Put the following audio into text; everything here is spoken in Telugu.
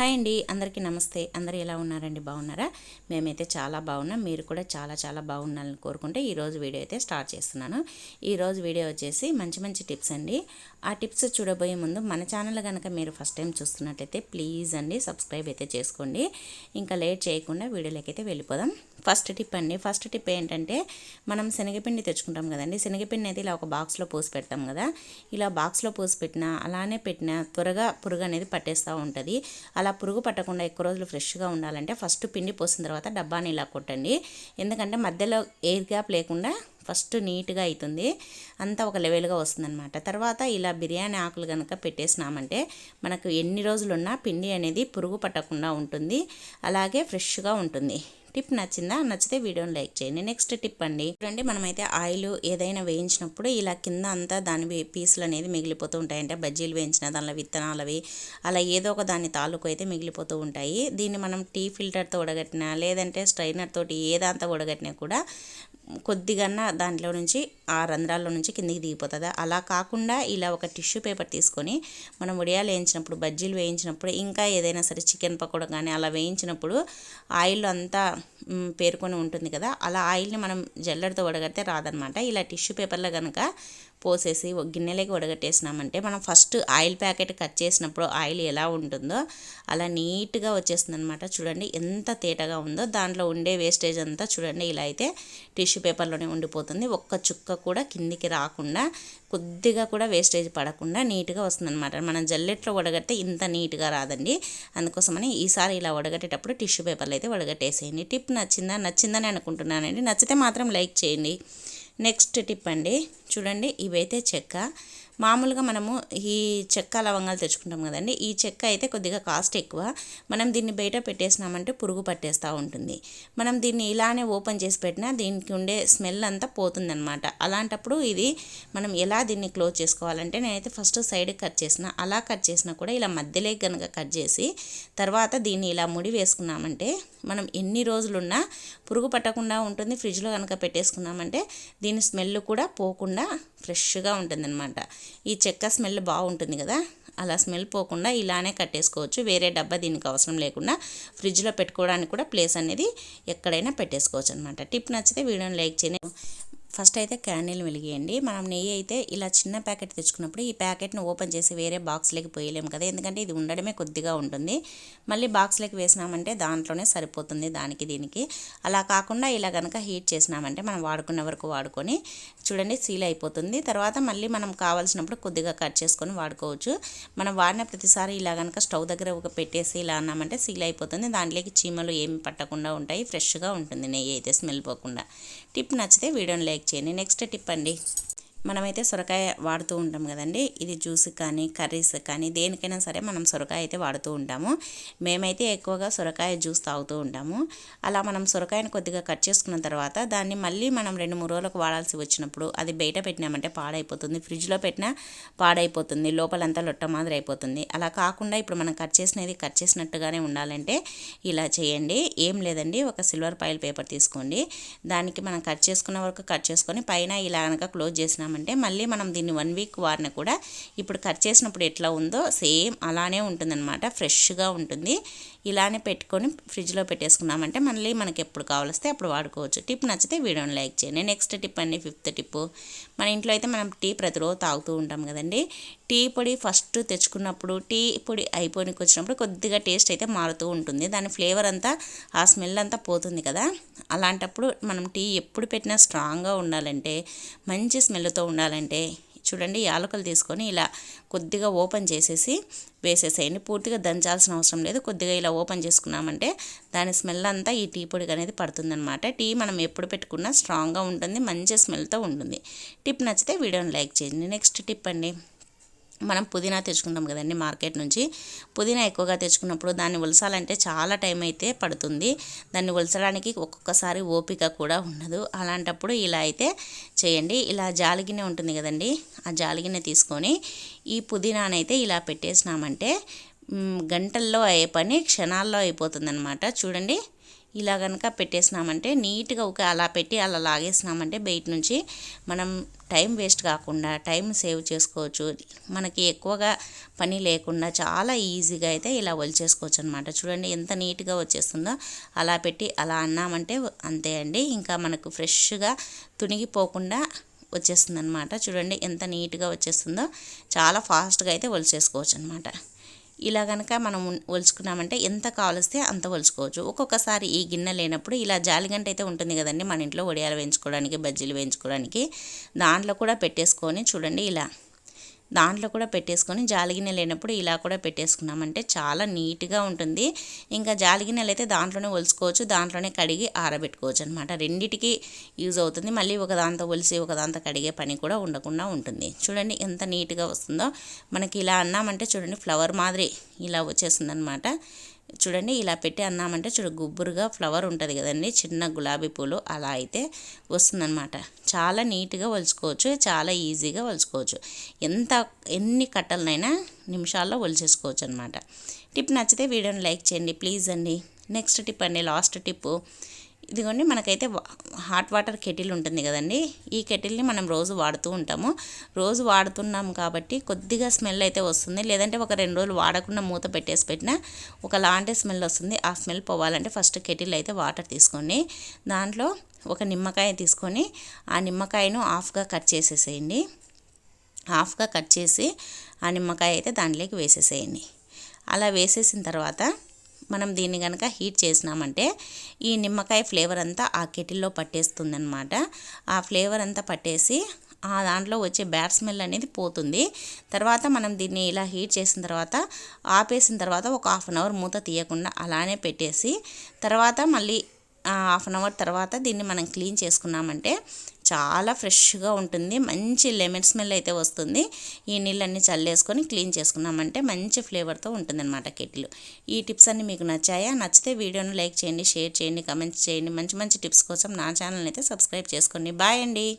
హాయ్ అండి అందరికీ నమస్తే. అందరు ఎలా ఉన్నారండి? బాగున్నారా? మేమైతే చాలా బాగున్నాం. మీరు కూడా చాలా చాలా బాగున్నారని కోరుకుంటే ఈరోజు వీడియో అయితే స్టార్ట్ చేస్తున్నాను. ఈరోజు వీడియో వచ్చేసి మంచి మంచి టిప్స్ అండి. ఆ టిప్స్ చూడబోయే ముందు మన ఛానల్ కనుక మీరు ఫస్ట్ టైం చూస్తున్నట్లయితే ప్లీజ్ అండి సబ్స్క్రైబ్ అయితే చేసుకోండి. ఇంకా లేట్ చేయకుండా వీడియోలోకి అయితే వెళ్ళిపోదాం. ఫస్ట్ టిప్ అండి. ఫస్ట్ టిప్ ఏంటంటే మనం శనగపిండి తెచ్చుకుంటాం కదండి. శనగపిండి అయితే ఇలా ఒక బాక్స్లో పోసి పెడతాం కదా. ఇలా బాక్స్లో పోసి పెట్టినా అలానే పెట్టినా త్వరగా పురుగు అనేది పట్టేస్తూ ఉంటుంది. అలా పురుగు పట్టకుండా ఎక్కువ రోజులు ఫ్రెష్గా ఉండాలంటే ఫస్ట్ పిండి పోసిన తర్వాత డబ్బాని ఇలా కొట్టండి. ఎందుకంటే మధ్యలో ఎయిర్ గ్యాప్ లేకుండా ఫస్ట్ నీట్గా అవుతుంది. అంతా ఒక లెవెల్గా వస్తుందన్నమాట. తర్వాత ఇలా బిర్యానీ ఆకులు కనుక పెట్టేసినామంటే మనకు ఎన్ని రోజులున్నా పిండి అనేది పురుగు పట్టకుండా ఉంటుంది. అలాగే ఫ్రెష్గా ఉంటుంది. టిప్ నచ్చిందా? నచ్చితే వీడియోని లైక్ చేయండి. నెక్స్ట్ టిప్ అండి. చూడండి మనమైతే ఆయిల్ ఏదైనా వేయించినప్పుడు ఇలా కింద అంతా దాని పీసులు అనేది మిగిలిపోతూ ఉంటాయి అంటే బజ్జీలు వేయించిన దానిలో విత్తనాలవి అలా ఏదో ఒక దాని తాలూకు అయితే మిగిలిపోతూ ఉంటాయి. దీన్ని మనం టీ ఫిల్టర్తో ఉడగట్టినా లేదంటే స్ట్రైనర్ తోటి ఏదంతా ఉడగట్టినా కూడా కొద్దిగా దాంట్లో నుంచి ఆ రంధ్రాల్లో నుంచి కిందికి దిగిపోతుంది. అలా కాకుండా ఇలా ఒక టిష్యూ పేపర్ తీసుకొని మనం ఉడియాలు వేయించినప్పుడు బజ్జీలు వేయించినప్పుడు ఇంకా ఏదైనా సరే చికెన్ పకోడా కానీ అలా వేయించినప్పుడు ఆయిల్ అంతా పేర్కొని పేరుకొని ఉంటుంది కదా అలా ఆయిల్ని మనం జల్లెడతో వడగడితే రాదనమాట. ఇలా టిష్యూ పేపర్లో కనుక పోసేసి గిన్నెలోకి వడగట్టేసినామంటే మనం ఫస్ట్ ఆయిల్ ప్యాకెట్ కట్ చేసినప్పుడు ఆయిల్ ఎలా ఉంటుందో అలా నీట్గా వచ్చేస్తుంది అనమాట చూడండి ఎంత తేటగా ఉందో. దాంట్లో ఉండే వేస్టేజ్ అంతా చూడండి ఇలా అయితే టిష్యూ పేపర్లోనే ఉండిపోతుంది. ఒక్క చుక్క కూడా కిందికి రాకుండా కొద్దిగా కూడా వేస్టేజ్ పడకుండా నీట్గా వస్తుందన్నమాట. మనం జల్లెట్లో వడగడితే ఇంత నీట్గా రాదండి. అందుకోసమని ఈసారి ఇలా వడగట్టేటప్పుడు టిష్యూ పేపర్లు అయితే వడగట్టేసేయండి టిప్ నచ్చిందా? నచ్చిందని అనుకుంటున్నానండి. నచ్చితే మాత్రం లైక్ చేయండి. నెక్స్ట్ టిప్ అండి. చూడండి ఇవైతే చెక్క. మామూలుగా మనము ఈ చెక్క లవంగాలు తెచ్చుకుంటాం కదండి. ఈ చెక్క అయితే కొద్దిగా కాస్ట్ ఎక్కువ. మనం దీన్ని బయట పెట్టేసినామంటే పురుగు పట్టేస్తూ ఉంటుంది. మనం దీన్ని ఇలానే ఓపెన్ చేసి పెట్టినా దీనికి ఉండే స్మెల్ అంతా పోతుందన్నమాట. అలాంటప్పుడు ఇది మనం ఎలా దీన్ని క్లోజ్ చేసుకోవాలంటే నేనైతే ఫస్ట్ సైడ్ కట్ చేసిన అలా కట్ చేసినా కూడా ఇలా మధ్యలోకి కనుక కట్ చేసి తర్వాత దీన్ని ఇలా ముడి వేసుకున్నామంటే మనం ఎన్ని రోజులున్నా పురుగు పట్టకుండా ఉంటుంది. ఫ్రిడ్జ్లో కనుక పెట్టేసుకున్నామంటే దీని స్మెల్ కూడా పోకుండా ఫ్రెష్గా ఉంటుందన్నమాట. ఈ చెక్క స్మెల్ బాగుంటుంది కదా? అలా స్మెల్ పోకుండా ఇలానే కట్టేసుకోవచ్చు. వేరే డబ్బా దీనికి అవసరం లేకుండా ఫ్రిడ్జ్లో పెట్టుకోవడానికి కూడా ప్లేస్ అనేది ఎక్కడైనా పెట్టేసుకోవచ్చు అనమాట టిప్ నచ్చితే వీడియోని లైక్ చేయండి. ఫస్ట్ అయితే క్యాండిల్ వెలిగేయండి. మనం నెయ్యి అయితే ఇలా చిన్న ప్యాకెట్ తెచ్చుకున్నప్పుడు ఈ ప్యాకెట్ని ఓపెన్ చేసి వేరే బాక్స్లోకి పోయలేము కదా. ఎందుకంటే ఇది ఉండడమే కొద్దిగా ఉంటుంది. మళ్ళీ బాక్స్లోకి వేసినామంటే దాంట్లోనే సరిపోతుంది దానికి దీనికి. అలా కాకుండా ఇలా కనుక హీట్ చేసినామంటే మనం వాడుకున్న వరకు వాడుకొని చూడండి సీల్ అయిపోతుంది. తర్వాత మళ్ళీ మనం కావాల్సినప్పుడు కొద్దిగా కట్ చేసుకొని వాడుకోవచ్చు. మనం వాడిన ప్రతిసారి ఇలా కనుక స్టవ్ దగ్గర ఒక పెట్టేసి ఇలా అన్నామంటే సీల్ అయిపోతుంది. దాంట్లోకి చీమలు ఏమి పట్టకుండా ఉంటాయి. ఫ్రెష్గా ఉంటుంది. నెయ్యి అయితే స్మెల్ పోకుండా. టిప్ నచ్చితే వీడియోని లైక్ చేయండి. నెక్స్ట్ టిప్ అండి. మనమైతే సొరకాయ వాడుతూ ఉంటాం కదండి. ఇది జ్యూస్ కానీ కర్రీస్ కానీ దేనికైనా సరే మనం సొరకాయ అయితే వాడుతూ ఉంటాము. మేమైతే ఎక్కువగా సొరకాయ జ్యూస్ తాగుతూ ఉంటాము. అలా మనం సొరకాయని కొద్దిగా కట్ చేసుకున్న తర్వాత దాన్ని మళ్ళీ మనం రెండు మూడు రోజులకు వాడాల్సి వచ్చినప్పుడు అది బయట పెట్టినామంటే పాడైపోతుంది. ఫ్రిడ్జ్లో పెట్టినా పాడైపోతుంది. లోపలంతా లొట్ట మాదిరి అయిపోతుంది. అలా కాకుండా ఇప్పుడు మనం కట్ చేసినది కట్ చేసినట్టుగానే ఉండాలంటే ఇలా చేయండి. ఏం లేదండి. ఒక సిల్వర్ పాయిల్ పేపర్ తీసుకోండి. దానికి మనం కట్ చేసుకున్న వరకు కట్ చేసుకొని పైన ఇలా కనుక క్లోజ్ చేసినాం చేసినామంటే మళ్ళీ మనం దీన్ని వన్ వీక్ వారిన కూడా ఇప్పుడు కట్ చేసినప్పుడు ఎట్లా ఉందో సేమ్ అలానే ఉంటుందన్నమాట ఫ్రెష్గా ఉంటుంది. ఇలానే పెట్టుకొని ఫ్రిడ్జ్లో పెట్టేసుకున్నామంటే మళ్ళీ మనకి ఎప్పుడు కావాలిస్తే అప్పుడు వాడుకోవచ్చు. టిప్ నచ్చితే వీడియోని లైక్ చేయండి. నెక్స్ట్ టిప్ అండి ఫిఫ్త్ టిప్. మన ఇంట్లో అయితే మనం టీ ప్రతిరోజు తాగుతూ ఉంటాం కదండి. టీ పొడి ఫస్ట్ తెచ్చుకున్నప్పుడు టీ పొడి అయిపోయినకి వచ్చినప్పుడు కొద్దిగా టేస్ట్ అయితే మారుతూ ఉంటుంది. దాని ఫ్లేవర్ అంతా ఆ స్మెల్ అంతా పోతుంది కదా. అలాంటప్పుడు మనం టీ ఎప్పుడు పెట్టినా స్ట్రాంగ్గా ఉండాలంటే మంచి స్మెల్తో ఉండాలంటే చూడండి యాలకులు తీసుకొని ఇలా కొద్దిగా ఓపెన్ చేసేసి వేసేసేయండి. పూర్తిగా దంచాల్సిన అవసరం లేదు. కొద్దిగా ఇలా ఓపెన్ చేసుకున్నామంటే దాని స్మెల్ అంతా ఈ టీ పొడికి అనేది పడుతుందనమాట టీ మనం ఎప్పుడు పెట్టుకున్నా స్ట్రాంగ్గా ఉంటుంది మంచి స్మెల్తో ఉంటుంది. టిప్ నచ్చితే వీడియోని లైక్ చేయండి. నెక్స్ట్ టిప్ అండి. మనం పుదీనా తెచ్చుకుంటాం కదండి మార్కెట్ నుంచి. పుదీనా ఎక్కువగా తెచ్చుకున్నప్పుడు దాన్ని ఉలసాలంటే చాలా టైం అయితే పడుతుంది. దాన్ని ఉలసడానికి ఒక్కొక్కసారి ఓపిక కూడా ఉండదు. అలాంటప్పుడు ఇలా అయితే చేయండి. ఇలా జాలిగినే ఉంటుంది కదండి ఆ జాలిగిన తీసుకొని ఈ పుదీనానైతే ఇలా పెట్టేసినామంటే గంటల్లో అయ్యే పని క్షణాల్లో అయిపోతుందన్నమాట. చూడండి. ఇలా కనుక పెట్టేసినామంటే నీట్గా ఒక అలా పెట్టి అలా లాగేసినామంటే బయట నుంచి మనం టైం వేస్ట్ కాకుండా టైం సేవ్ చేసుకోవచ్చు. మనకి ఎక్కువగా పని లేకుండా చాలా ఈజీగా అయితే ఇలా వలిచేసుకోవచ్చు అనమాట చూడండి ఎంత నీట్గా వచ్చేస్తుందో అలా పెట్టి అలా అన్నామంటే అంతే అండి. ఇంకా మనకు ఫ్రెష్గా తునిగిపోకుండా వచ్చేస్తుంది అనమాట చూడండి ఎంత నీట్గా వచ్చేస్తుందో చాలా ఫాస్ట్గా అయితే వలిచేసుకోవచ్చు అనమాట ఇలా కనుక మనం ఒలుచుకున్నామంటే ఎంత కావలిస్తే అంత ఒలుచుకోవచ్చు. ఒక్కొక్కసారి ఈ గిన్నె లేనప్పుడు ఇలా జాలిగంట అయితే ఉంటుంది కదండి మన ఇంట్లో వడియాలు వేయించుకోవడానికి బజ్జీలు వేయించుకోవడానికి. దాంట్లో కూడా పెట్టేసుకొని చూడండి ఇలా. దాంట్లో కూడా పెట్టేసుకొని జాలిగిన్నె లేనప్పుడు ఇలా కూడా పెట్టేసుకున్నామంటే చాలా నీట్గా ఉంటుంది. ఇంకా జాలిగిన్నెలు అయితే దాంట్లోనే ఒలుసుకోవచ్చు దాంట్లోనే కడిగి ఆరబెట్టుకోవచ్చు అనమాట రెండిటికి యూజ్ అవుతుంది. మళ్ళీ ఒక దాంతో ఒలిసి ఒక దాంతో కడిగే పని కూడా ఉండకుండా ఉంటుంది. చూడండి ఎంత నీట్గా వస్తుందో. మనకి ఇలా అన్నామంటే చూడండి ఫ్లవర్ మాదిరి ఇలా వచ్చేసిందనమాట అనమాట చూడండి ఇలా పెట్టి అన్నామంటే చూడు గుబ్బురుగా ఫ్లవర్ ఉంటుంది కదండి చిన్న గులాబీ పూలు అలా అయితే వస్తుందన్నమాట. చాలా నీట్గా వలుచుకోవచ్చు చాలా ఈజీగా వలుచుకోవచ్చు. ఎంత ఎన్ని కట్టలనైనా నిమిషాల్లో వలిచేసుకోవచ్చు అనమాట టిప్ నచ్చితే వీడియోని లైక్ చేయండి ప్లీజ్ అండి. నెక్స్ట్ టిప్ అండి లాస్ట్ టిప్పు. ఇదిగోండి మనకైతే హాట్ వాటర్ కెటిల్ ఉంటుంది కదండి. ఈ కెటిల్ని మనం రోజు వాడుతూ ఉంటాము. రోజు వాడుతున్నాం కాబట్టి కొద్దిగా స్మెల్ అయితే వస్తుంది. లేదంటే ఒక రెండు రోజులు వాడకుండా మూత పెట్టేసి పెట్టినా ఒకలాంటి స్మెల్ వస్తుంది. ఆ స్మెల్ పోవాలంటే ఫస్ట్ కెటిల్ అయితే వాటర్ తీసుకోండి. దాంట్లో ఒక నిమ్మకాయ తీసుకొని ఆ నిమ్మకాయను హాఫ్గా కట్ చేసేసేయండి. హాఫ్గా కట్ చేసి ఆ నిమ్మకాయ అయితే దాంట్లోకి వేసేసేయండి. అలా వేసేసిన తర్వాత మనం దీన్ని కనుక హీట్ చేసినామంటే ఈ నిమ్మకాయ ఫ్లేవర్ అంతా ఆ కెటిల్లో పట్టేస్తుందనమాట ఆ ఫ్లేవర్ అంతా పట్టేసి ఆ దాంట్లో వచ్చే బ్యాడ్ స్మెల్ అనేది పోతుంది. తర్వాత మనం దీన్ని ఇలా హీట్ చేసిన తర్వాత ఆపేసిన తర్వాత ఒక హాఫ్ అన్ అవర్ మూత తీయకుండా అలానే పెట్టేసి తర్వాత మళ్ళీ హాఫ్ అన్ అవర్ తర్వాత దీన్ని మనం క్లీన్ చేసుకున్నామంటే చాలా ఫ్రెష్గా ఉంటుంది. మంచి లెమన్ స్మెల్ అయితే వస్తుంది. ఈ నీళ్ళన్నీ చల్లేసుకొని క్లీన్ చేసుకున్నామంటే మంచి ఫ్లేవర్తో ఉంటుందన్నమాట కెట్లు. ఈ టిప్స్ అన్నీ మీకు నచ్చాయా? నచ్చితే వీడియోను లైక్ చేయండి షేర్ చేయండి కమెంట్స్ చేయండి. మంచి మంచి టిప్స్ కోసం నా ఛానల్ అయితే సబ్స్క్రైబ్ చేసుకోండి. బాయ్ అండి.